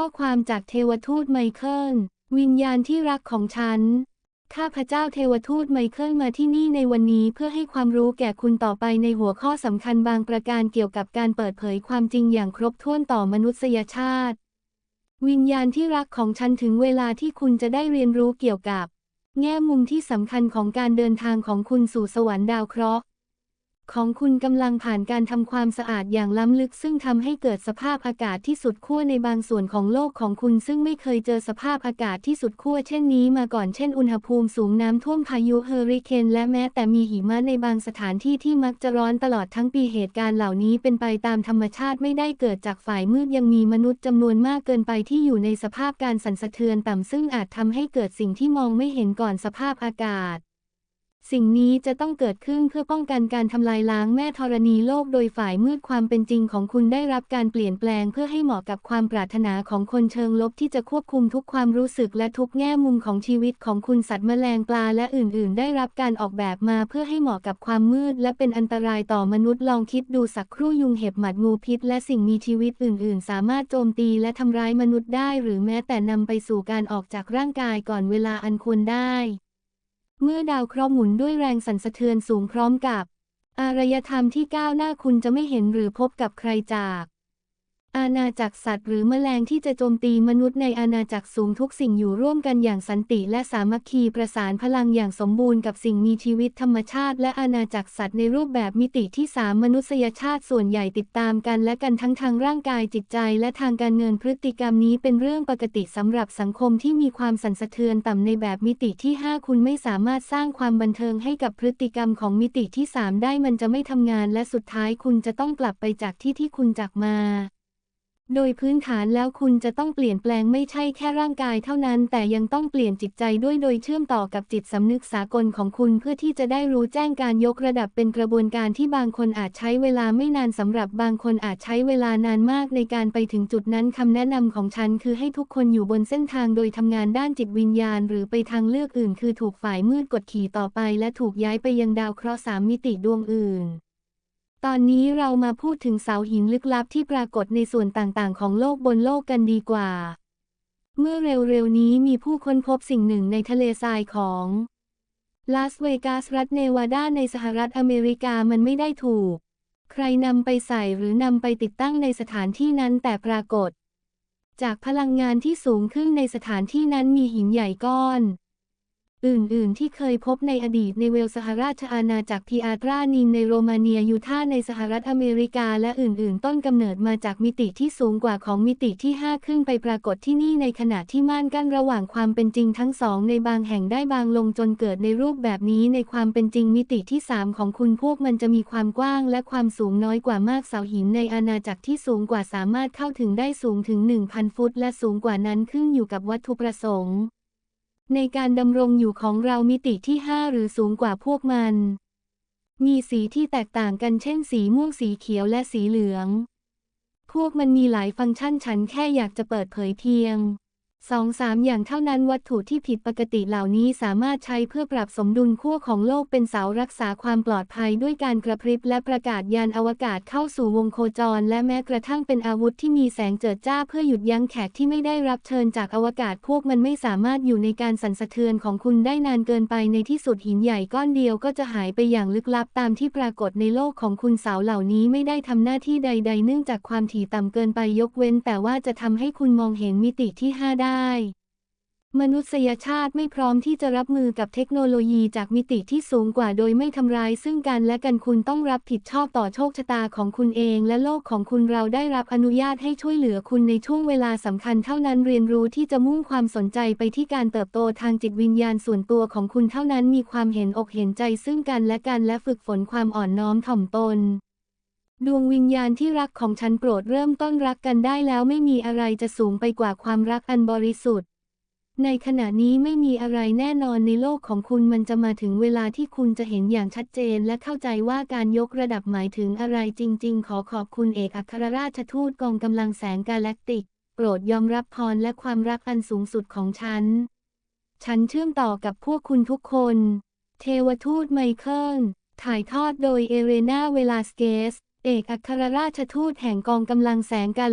ข้อความจากเทวทูตไมเคิล วิญญาณที่รักของฉัน ข้าพเจ้าเทวทูตไมเคิลมาที่นี่ในวันนี้เพื่อให้ความรู้แก่คุณต่อไปในหัวข้อสำคัญบางประการเกี่ยวกับการเปิดเผยความจริงอย่างครบถ้วนต่อมนุษยชาติ วิญญาณที่รักของฉันถึงเวลาที่คุณจะได้เรียนรู้เกี่ยวกับ แง่มุมที่สำคัญของการเดินทางของคุณสู่สวรรค์ดาวเคราะห์ ของคุณกำลังผ่านการทำความสะอาดอย่างล้ำลึก ซึ่งทำให้เกิดสภาพอากาศที่สุดขั้วในบางส่วนของโลกของคุณซึ่งไม่เคยเจอสภาพอากาศที่สุดขั้วเช่นนี้มาก่อนเช่นอุณหภูมิสูงน้ำท่วมพายุเฮอริเคนและแม้แต่มีหิมะในบางสถานที่ที่มักจะร้อนตลอดทั้งปีเหตุการณ์เหล่านี้เป็นไปตามธรรมชาติไม่ได้เกิดจากฝ่ายมืดยังมีมนุษย์จำนวนมากเกินไปที่อยู่ในสภาพการสั่นสะเทือนต่ำซึ่งอาจทำให้เกิดสิ่งที่มองไม่เห็นก่อนสภาพอากาศ สิ่งนี้จะต้องเกิดขึ้นเพื่อป้องกันการทำลายล้างแม่ธรณีโลกโดยฝ่ายมืดความเป็นจริงของคุณได้รับการเปลี่ยนแปลงเพื่อให้เหมาะกับความปรารถนาของคนเชิงลบที่จะควบคุมทุกความรู้สึกและทุกแง่มุมของชีวิตของคุณสัตว์แมลงปลาและอื่น ๆ ได้รับการออกแบบมาเพื่อให้เหมาะกับความมืด และเป็นอันตรายต่อมนุษย์ลองคิดดูสักครู่ยุงเห็บหมัดงูพิษ และสิ่งมีชีวิตอื่น ๆ สามารถโจมตีและทำร้ายมนุษย์ได้ หรือแม้แต่นำไปสู่การออกจากร่างกายก่อนเวลาอันควรได้ เมื่อดาวเคราะห์หมุนด้วยแรงสั่นสะเทือนสูงพร้อมกับ อารยธรรมที่ก้าวหน้าคุณจะไม่เห็นหรือพบกับใครจาก อาณาจักรสัตว์หรือแมลงที่จะโจมตีมนุษย์ในอาณาจักรสูงทุกสิ่งอยู่ร่วมกันอย่างสันติและสามัคคีประสานพลังอย่างสมบูรณ์กับสิ่งมีชีวิตธรรมชาติ และอาณาจักรสัตว์ในรูปแบบมิติที่สามมนุษยชาติส่วนใหญ่ติดตามกันและกันทั้งทางร่างกายจิตใจ และทางการเงินพฤติกรรมนี้เป็นเรื่องปกติสำหรับสังคมที่มีความสั่นสะเทือนต่ำในแบบมิติที่ 5 คุณไม่สามารถสร้างความบันเทิงให้กับพฤติกรรมของมิติที่ 3 ได้มันจะไม่ทำงาน และสุดท้ายคุณจะต้องกลับไปจากที่ที่คุณจากมา โดยพื้นฐานแล้วคุณจะต้องเปลี่ยนแปลงไม่ใช่แค่ร่างกายเท่านั้น แต่ยังต้องเปลี่ยนจิตใจด้วยโดยเชื่อมต่อกับจิตสำนึกสากลของคุณเพื่อที่จะได้รู้แจ้งการยกระดับเป็นกระบวนการที่บางคนอาจใช้เวลาไม่นานสำหรับบางคนอาจใช้เวลานานมากในการไปถึงจุดนั้นคำแนะนำของฉันคือให้ทุกคนอยู่บนเส้นทางโดยทำงานด้านจิตวิญญาณ หรือไปทางเลือกอื่น คือถูกฝ่ายมืดกดขี่ต่อไป และถูกย้ายไปยังดาวเคราะห์สามมิติดวงอื่น ตอนนี้เรามาพูดถึงเสาหินลึกลับที่ปรากฏในส่วนต่างๆ ของโลกบนโลกกันดีกว่า เมื่อเร็วๆนี้มีผู้ค้นพบสิ่งหนึ่งในทะเลทรายของลาสเวกัสรัฐเนวาดาในสหรัฐอเมริกามันไม่ได้ถูก ใครนำไปใส่หรือนำไปติดตั้งในสถานที่นั้นแต่ปรากฏ จากพลังงานที่สูงขึ้นในสถานที่นั้นมีหินใหญ่ก้อน อื่นๆ ที่เคยพบในอดีตในเวลสหราชอาณาจักรพีอาตรานินในโรมาเนียยูทาในสหรัฐอเมริกาและอื่นๆ ต้นกำเนิดมาจากมิติที่สูงกว่าของมิติที่ 5 ขึ้นไปปรากฏที่นี่ในขณะที่ม่านกั้นระหว่างความเป็นจริงทั้งสองในบางแห่งได้บางลงจนเกิดในรูปแบบนี้ในความเป็นจริงมิติที่ 3 ของคุณพวกมันจะมีความกว้างและความสูงน้อยกว่ามากเสาหินในอาณาจักรที่สูงกว่าสามารถเข้าถึงได้สูงถึง 1,000 ฟุต และสูงกว่านั้นขึ้นอยู่กับวัตถุประสงค์ ในการดำรงอยู่ของเรามิติที่ 5 หรือสูงกว่าพวกมัน มีสีที่แตกต่างกันเช่น สีม่วงสีเขียวและสีเหลือง พวกมันมีหลายฟังก์ชันฉันแค่อยากจะเปิดเผยเพียง สองสามอย่างเท่านั้นวัตถุที่ผิดปกติเหล่านี้สามารถใช้เพื่อปรับสมดุลขั้วของโลกเป็นเสารักษาความปลอดภัยด้วยการกระพริบและประกาศยานอวกาศเข้าสู่วงโคจร และแม้กระทั่งเป็นอาวุธที่มีแสงเจิดจ้าเพื่อหยุดยั้งแขกที่ไม่ได้รับเชิญจากอวกาศพวกมันไม่สามารถอยู่ในการสั่นสะเทือนของคุณได้นานเกินไปในที่สุดหินใหญ่ก้อนเดียวก็จะหายไปอย่างลึกลับตามที่ปรากฏในโลกของคุณเสาเหล่านี้ไม่ได้ทำหน้าที่ใด ๆ เนื่องจากความถี่ต่ำเกินไปยกเว้น แต่ว่าจะทำให้คุณมองเห็นมิติที่5ได้ มนุษยชาติไม่พร้อมที่จะรับมือกับเทคโนโลยีจากมิติที่สูงกว่าโดยไม่ทำร้ายซึ่งกันและกันคุณต้องรับผิดชอบต่อโชคชะตาของคุณเองและโลกของคุณเราได้รับอนุญาตให้ช่วยเหลือคุณในช่วงเวลาสำคัญเท่านั้นเรียนรู้ที่จะมุ่งความสนใจไปที่การเติบโตทางจิตวิญญาณส่วนตัวของคุณเท่านั้นมีความเห็นอกเห็นใจซึ่งกันและกันและฝึกฝนความอ่อนน้อมถ่อมตน ดวงวิญญาณที่รักของฉันโปรดเริ่มต้นรักกันได้แล้วไม่มีอะไรจะสูงไปกว่าความรักอันบริสุทธิ์ ในขณะนี้ไม่มีอะไรแน่นอนในโลกของคุณมันจะมาถึงเวลาที่คุณจะเห็นอย่างชัดเจน และเข้าใจว่าการยกระดับหมายถึงอะไรจริง ๆ ขอขอบคุณเอกอัครราชทูตกองกำลังแสงกาแล็กติก โปรดยอมรับพรและความรักอันสูงสุดของฉัน ฉันเชื่อมต่อกับพวกคุณทุกคน เทวทูตไมเคิลถ่ายทอดโดยเอเรนาเวลาสเกส เอกอัครราชทูตแห่งกองกำลังแสงกา